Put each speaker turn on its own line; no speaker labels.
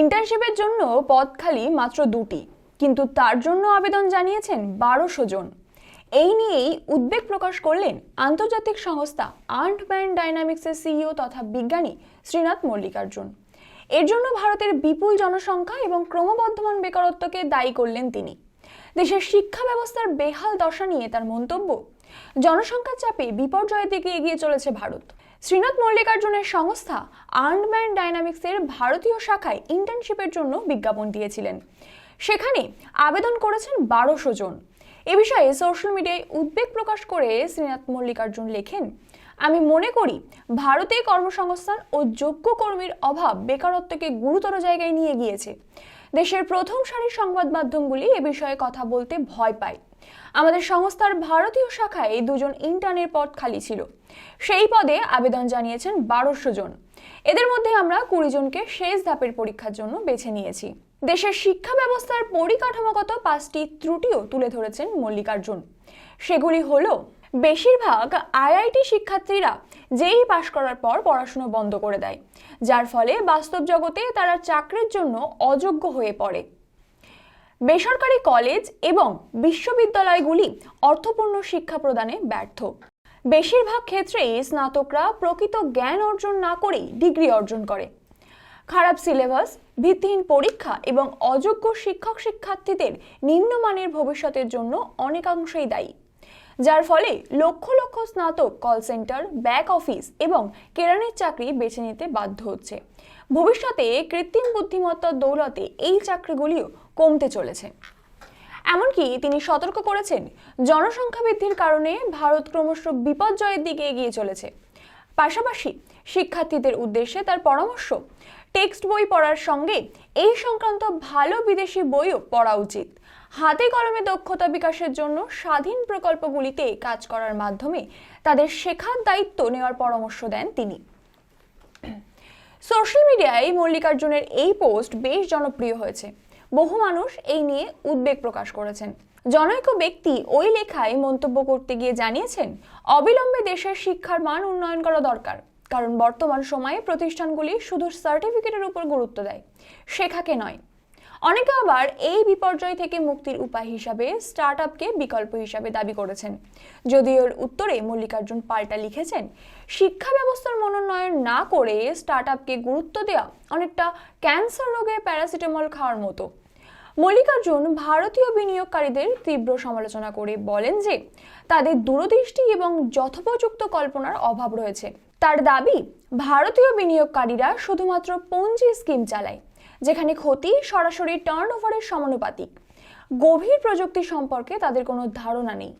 ইন্টার্নশিপের জন্য পদ খালি মাত্র দুটি, কিন্তু তার জন্য আবেদন জানিয়েছেন বারোশো জন। এই নিয়েই উদ্বেগ প্রকাশ করলেন আন্তর্জাতিক সংস্থা আর্ট ব্যান্ড ডাইনামিক্সের সিইও তথা বিজ্ঞানী শ্রীনাথ মল্লিকার্জুন। এর জন্য ভারতের বিপুল জনসংখ্যা এবং ক্রমবর্ধমান বেকারত্বকে দায়ী করলেন তিনি। দেশের শিক্ষা ব্যবস্থার বেহাল দশা নিয়ে তার মন্তব্য জনসংখ্যার চাপে বিপর্যয়ের দিকে এগিয়ে চলেছে ভারত। শ্রীনাথ মল্লিকার্জুনের সংস্থা আর্নব্যান্ড ডাইনামিক্সের ভারতীয় শাখায় ইন্টার্নশিপের জন্য বিজ্ঞাপন দিয়েছিলেন। সেখানে আবেদন করেছেন বারোশো জন। এ বিষয়ে সোশ্যাল মিডিয়ায় উদ্বেগ প্রকাশ করে শ্রীনাথ মল্লিকার্জুন লেখেন, আমি মনে করি ভারতে কর্মসংস্থান ও যোগ্য কর্মীর অভাব বেকারত্বকে গুরুতর জায়গায় নিয়ে গিয়েছে। দেশের প্রথম সারির সংবাদ মাধ্যমগুলি এ বিষয়ে কথা বলতে ভয় পায়। আমাদের সংস্থার ভারতীয় শাখায় এই দুজন ইন্টার্নের পদ খালি ছিল। সেই পদে আবেদন জানিয়েছেন বারোশো জন। এদের মধ্যে আমরা কুড়ি জনকে শেষ ধাপের পরীক্ষার জন্য বেছে নিয়েছি। দেশের শিক্ষা ব্যবস্থার পরিকাঠামোগত পাঁচটি ত্রুটিও তুলে ধরেছেন মল্লিকার্জুন। সেগুলি হলো বেশিরভাগ আইআইটি শিক্ষার্থীরা যেই পাশ করার পর পড়াশুনো বন্ধ করে দেয়, যার ফলে বাস্তব জগতে তারা চাকরির জন্য অযোগ্য হয়ে পড়ে। বেসরকারি কলেজ এবং বিশ্ববিদ্যালয়গুলি অর্থপূর্ণ শিক্ষা প্রদানে ব্যর্থ। বেশিরভাগ ক্ষেত্রেই স্নাতকরা প্রকৃত জ্ঞান অর্জন না করেই ডিগ্রি অর্জন করে। খারাপ সিলেবাস, ভিত্তিহীন পরীক্ষা এবং অযোগ্য শিক্ষক শিক্ষার্থীদের নিম্নমানের ভবিষ্যতের জন্য অনেকাংশেই দায়ী। যার ফলে লক্ষ লক্ষ স্নাতক কল সেন্টার ব্যাক অফিস এবং কেরানির চাকরি বেছে নিতে বাধ্য হচ্ছে। ভবিষ্যতে কৃত্রিম বুদ্ধিমত্তার দৌলতে এই চাকরিগুলিও কমতে চলেছে। এমনকি তিনি সতর্ক করেছেন, জনসংখ্যা বৃদ্ধির কারণে ভারত ক্রমশ বিপর্যয়ের দিকে এগিয়ে চলেছে। পাশাপাশি শিক্ষার্থীদের উদ্দেশ্যে তার পরামর্শ টেক্সট বই পড়ার সঙ্গে এই সংক্রান্ত ভালো বিদেশি বইও পড়া উচিত। হাতে কলমে দক্ষতা বিকাশের জন্য স্বাধীন প্রকল্পগুলিতে কাজ করার মাধ্যমে তাদের শেখার দায়িত্ব নেওয়ার পরামর্শ দেন তিনি। সোশ্যাল মিডিয়ায় মল্লিকার্জুনের এই পোস্ট বেশ জনপ্রিয় হয়েছে। বহু মানুষ এই নিয়ে উদ্বেগ প্রকাশ করেছেন। জনৈক ব্যক্তি ওই লেখায় মন্তব্য করতে গিয়ে জানিয়েছেন, অবিলম্বে দেশের শিক্ষার মান উন্নয়ন করা দরকার। কারণ বর্তমান সময়ে প্রতিষ্ঠানগুলি শুধু সার্টিফিকেটের উপর গুরুত্ব দেয়। শেখাকে নয়। অনেকে আবার এই বিপর্যয় থেকে মুক্তির উপায় হিসাবে স্টার্ট আপকে বিকল্প হিসাবে দাবি করেছেন। যদিও উত্তরে মল্লিকার্জুন পাল্টা লিখেছেন, শিক্ষা ব্যবস্থার মনোনয়ন না করে স্টার্ট আপকে গুরুত্ব দেওয়া অনেকটা ক্যান্সার রোগে প্যারাসিটামল খাওয়ার মতো। মল্লিকার্জুন ভারতীয় বিনিয়োগকারীদের তীব্র সমালোচনা করে বলেন যে, তাদের দূরদৃষ্টি এবং যথোপযুক্ত কল্পনার অভাব রয়েছে। তার দাবি, ভারতীয় বিনিয়োগকারীরা শুধুমাত্র পঞ্জি স্কিম চালায়, যেখানে ক্ষতি সরাসরি টার্ন ওভারের সমানুপাতিক। গভীর প্রযুক্তি সম্পর্কে তাদের কোনো ধারণা নেই।